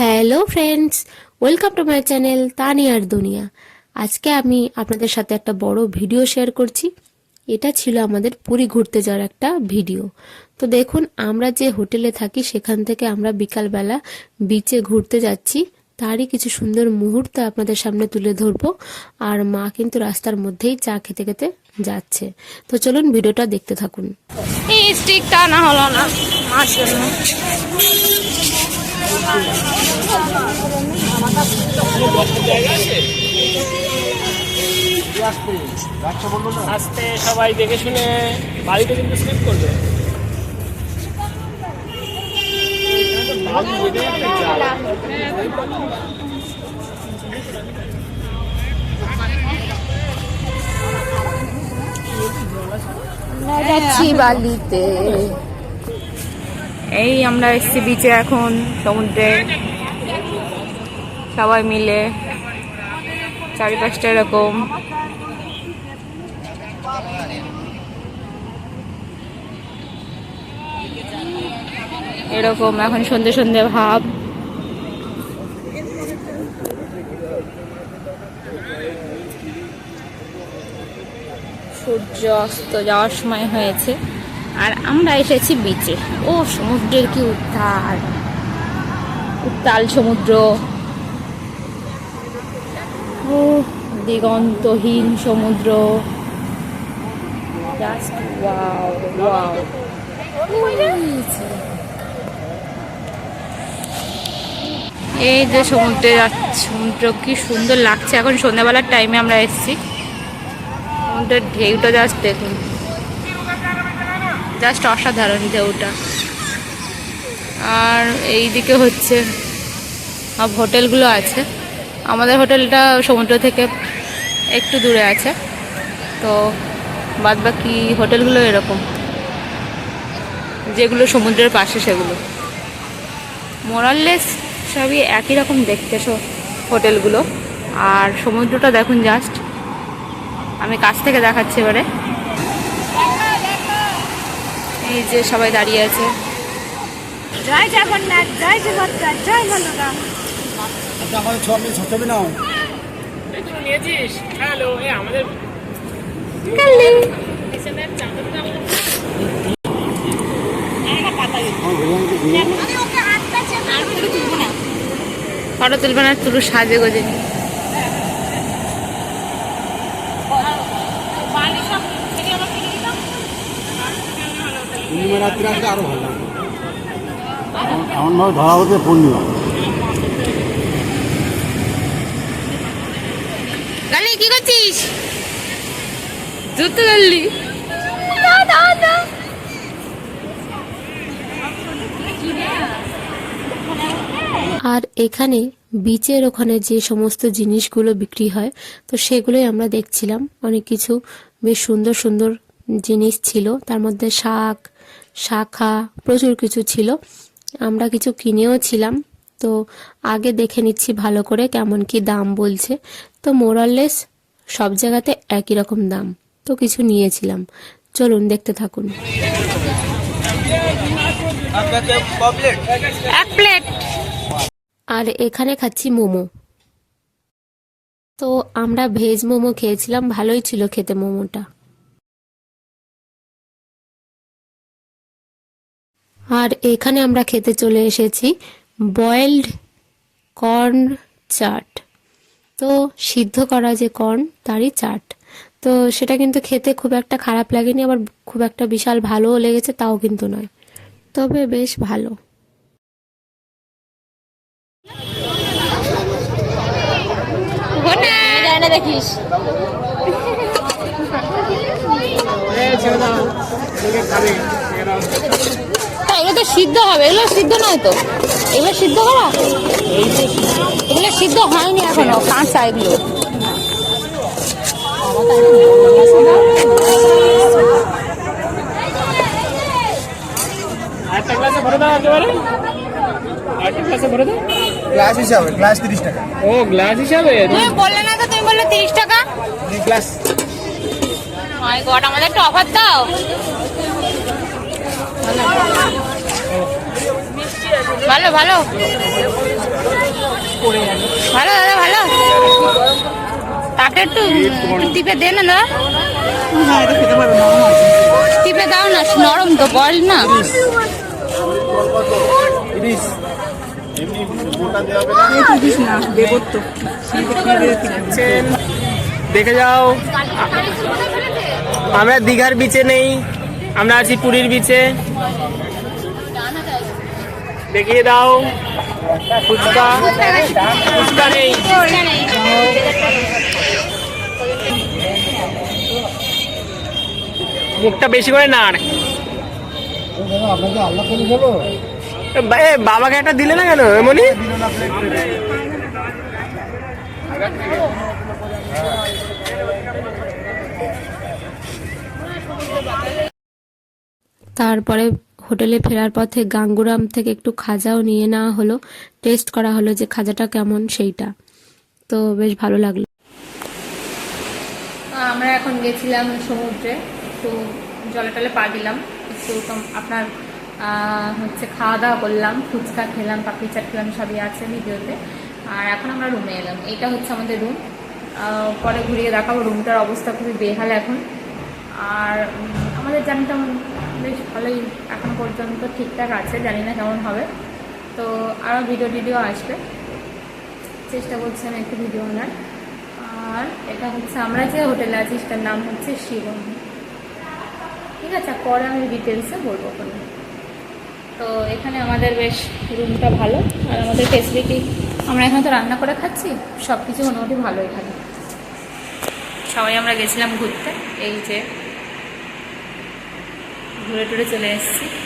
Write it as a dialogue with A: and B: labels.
A: Hello friends welcome to my channel তানিয়ার দুনিয়া আজকে আমি আপনাদের সাথে একটা বড় ভিডিও শেয়ার করছি। এটা ছিল আমাদের পুরী ঘুরতে যাওয়ার একটা ভিডিও তো দেখুন, আমরা যে হোটেলে থাকি, সেখান থেকে আমরা বিকালবেলা বিচে ঘুরতে যাচ্ছি। তারই কিছু সুন্দর মুহূর্ত আপনাদের সামনে তুলে ধরবো। আর মা কিন্তু রাস্তার মধ্যেই চা খেতে খেতে যাচ্ছে। তো চলুন ভিডিওটা দেখতে থাকুন।
B: এই স্টিকটা না হলো না
C: আস্তে সবাই দেখে শুনে বাড়িতে কিন্তু স্লিপ করবে।
B: বালিতে। এই আমরা এসছি বিচে এখন, সমুদ্রে। সবাই মিলে। চারিপাশটা এরকম। এরকম, এখন সন্ধে সন্ধে ভাব। সূর্য অস্ত যাওয়ার সময় হয়েছে। আর আমরা এসেছি বিচে ও, সমুদ্রের কি উত্তাল। উত্তাল সমুদ্র। ও, দিগন্তহীন সমুদ্র। এই যে সমুদ্রে যাচ্ছে সমুদ্র কি সুন্দর লাগছে। এখন সন্ধ্যাবেলার টাইমে আমরা এসেছি। সমুদ্রের ঢেউটা জাস্ট দেখুন। জাস্ট অসাধারণ ঢেউটা আর এই দিকে হচ্ছে, সব হোটেলগুলো আছে। আমাদের হোটেলটা সমুদ্র থেকে একটু দূরে আছে। তো বাদ বাকি হোটেলগুলো এরকম। যেগুলো সমুদ্রের পাশে সেগুলো। মোরাললেস সবই একই রকম দেখতে সব হোটেলগুলো। আর সমুদ্রটা দেখুন জাস্ট। আমি কাছ থেকে দেখাচ্ছি এবারে। এই যে সবাই দাঁড়িয়ে আছে।
D: জয় জগন্নাথ জয় জগন্নাথ জয় বলরাম
E: আচ্ছা আমাদের ছ মিনিট ছবি নাও।
C: একটু নিয়েছিস? হ্যালো এ আমাদের
B: ফটো তুলবে না। তুলু সাজে গোজে নি।
E: পূর্ণিমা রাত্রে আসলে আরও ভালো লাগবে। ধরা হচ্ছে পূর্ণিমা।
B: গালি কি করছিস? জুতো গালি।
A: আর এখানে বিচের ওখানে যে সমস্ত জিনিসগুলো বিক্রি হয় তো সেগুলোই আমরা দেখছিলাম। অনেক কিছু বেশ সুন্দর সুন্দর জিনিস ছিল। তার মধ্যে শাক শাখা প্রচুর কিছু ছিল। আমরা কিছু কিনেও ছিলাম। তো আগে দেখে নিচ্ছি ভালো করে কেমন কি দাম বলছে। তো মোরাললেস সব জায়গাতে একই রকম দাম। তো কিছু নিয়েছিলাম। চলুন দেখতে থাকুন।
B: এক প্লেট।
A: আর এখানে খাচ্ছি মোমো। তো আমরা ভেজ মোমো খেয়েছিলাম। ভালোই ছিল খেতে মোমোটা। আর এখানে আমরা খেতে চলে এসেছি বয়েলড কর্ন চাট তো সিদ্ধ করা যে কর্ন তারই চাট তো সেটা কিন্তু খেতে খুব একটা খারাপ লাগেনি, আবার খুব একটা বিশাল ভালোও লেগেছে, তাও কিন্তু নয়। তবে বেশ ভালো।
B: দেখিস। এগুলো তো সিদ্ধ হবে এগুলো সিদ্ধ নয় তো? এগুলো সিদ্ধ করা? এগুলো সিদ্ধ হয়নি এখনও কাঁচা এগুলো
C: গ্লাসে
E: হিসাবে গ্লাস তিরিশ টাকা।
C: ও গ্লাস হিসাবে?
B: তুমি বললে না তো তুমি বললে তিরিশ টাকা?
E: গ্লাস
B: মাই গড আমাদের একটা অফার দাও। ভালো ভালো। ভালো, দাদা, ভালো। তাকে একটু টিপে দে না, দাদা। টিপে দাও না, নরম তো বল না।
C: দেখে যাও। আমরা দীঘার বিচে নেই, আমরা আছি পুরীর বিচে দেখিয়ে দাও। ফুচকা। ফুচকা নেই। মুখটা বেশি করে নাড়। বাবাকে একটা দিলে না কেন এমনি
A: তারপরে হোটেলে ফেরার পথে গাঙ্গুরাম থেকে একটু খাজাও নিয়ে নেওয়া হলো। টেস্ট করা হলো যে খাজাটা কেমন সেইটা। তো বেশ ভালো লাগল।
B: আমরা এখন গেছিলাম সমুদ্রে। একটু জলে টলে পা দিলাম। একটু আপনার হচ্ছে খাওয়া দাওয়া করলাম, ফুচকা খেলাম, পাপড়ি চাট খেলাম, সবই আছে ভিডিওতে। আর এখন আমরা রুমে এলাম। এইটা হচ্ছে আমাদের রুম। পরে ঘুরিয়ে দেখাবো। রুমটার অবস্থা খুবই বেহাল এখন। আর আমাদের জার্নিটা বেশ ভালোই এখন পর্যন্ত ঠিকঠাক আছে, জানি না কেমন হবে। তো আরও ভিডিও টিডিও আসবে। চেষ্টা করছি আমি একটু ভিডিও আনার। আর এটা হচ্ছে, আমরা যে হোটেলে আছি, সেটার নাম হচ্ছে শিবম। ঠিক আছে, পরে আমি ডিটেলসে বলব কোনো। তো এখানে আমাদের বেশ রুমটা ভালো। আর আমাদের ফেসিলিটি আমরা এখানে তো রান্না করে খাচ্ছি সব কিছু মোটামুটি ভালো এখানে। সবাই আমরা গেছিলাম ঘুরতে, এই যে ঘুরে টুরে চলে এসেছি।